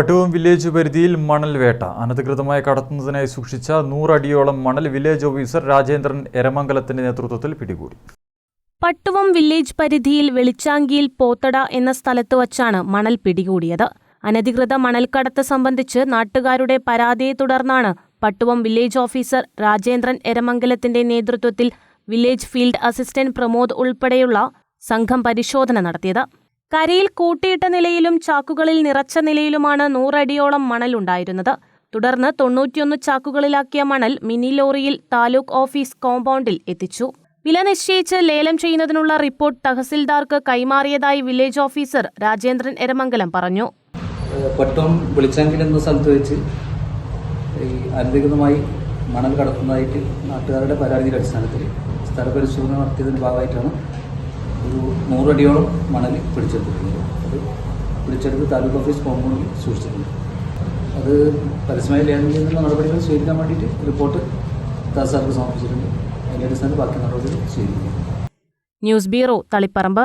Pattuvam village പരിധിയിൽ മണൽ വേട്ട. അനധികൃതമായി കടത്തുന്നതിനായി സൂക്ഷിച്ച നൂറടിയോളം മണൽ വില്ലേജ് ഓഫീസർ രാജേന്ദ്രൻ എരമംഗലത്തിന്റെ നേതൃത്വത്തിൽ പിടികൂടി. പട്ടുവം വില്ലേജ് പരിധിയിൽ വെളിച്ചാങ്കിയിൽ പോത്തട എന്ന സ്ഥലത്ത് വച്ചാണ് മണൽ പിടികൂടിയത്. അനധികൃത മണൽക്കടത്ത് സംബന്ധിച്ച് നാട്ടുകാരുടെ പരാതിയെ തുടർന്നാണ് പട്ടുവം വില്ലേജ് ഓഫീസർ രാജേന്ദ്രൻ എരമംഗലത്തിന്റെ നേതൃത്വത്തിൽ വില്ലേജ് ഫീൽഡ് അസിസ്റ്റന്റ് പ്രമോദ് ഉൾപ്പെടെയുള്ള സംഘം പരിശോധന നടത്തിയത്. കരയിൽ കൂട്ടിയിട്ട നിലയിലും ചാക്കുകളിൽ നിറച്ച നിലയിലുമാണ് നൂറടിയോളം മണലുണ്ടായിരുന്നത് തുടർന്ന് തൊണ്ണൂറ്റിയൊന്ന് ചാക്കുകളിലാക്കിയ മണൽ മിനി ലോറിയിൽ താലൂക്ക് ഓഫീസ് കോമ്പൗണ്ടിൽ എത്തിച്ചു. വില നിശ്ചയിച്ച് ലേലം ചെയ്യുന്നതിനുള്ള റിപ്പോർട്ട് തഹസിൽദാർക്ക് കൈമാറിയതായി വില്ലേജ് ഓഫീസർ രാജേന്ദ്രൻ എരമംഗലം പറഞ്ഞു. പട്ടം വിളിച്ചെങ്കിൽ എന്ന സ്ഥലത്ത് വെച്ച് ഈ അനധികൃതമായി മണൽ കടത്തുന്നതായിട്ട് നാട്ടുകാരുടെ പരാതിയുടെ അടിസ്ഥാനത്തിൽ സ്ഥലപരിശോധന നടത്തിയതിന്റെ ഭാഗമായിട്ടാണ് ഒരു നൂറടിയോളം മണൽ പിടിച്ചെടുത്തിട്ടുണ്ട്. അത് പിടിച്ചെടുത്ത് താലൂക്ക് ഓഫീസ് കോമ്പൗണ്ടിൽ സൂക്ഷിച്ചിട്ടുണ്ട്. അത് പരസ്യമായി ലേലം ചെയ്യുന്ന നടപടികൾ സ്വീകരിക്കാൻ വേണ്ടിയിട്ട് റിപ്പോർട്ട് തഹസാർക്ക് സമർപ്പിച്ചിട്ടുണ്ട്. അതിന്റെ അടിസ്ഥാനത്തിൽ ബാക്കി നടപടികൾ സ്വീകരിക്കും. News bureau Taliparamba.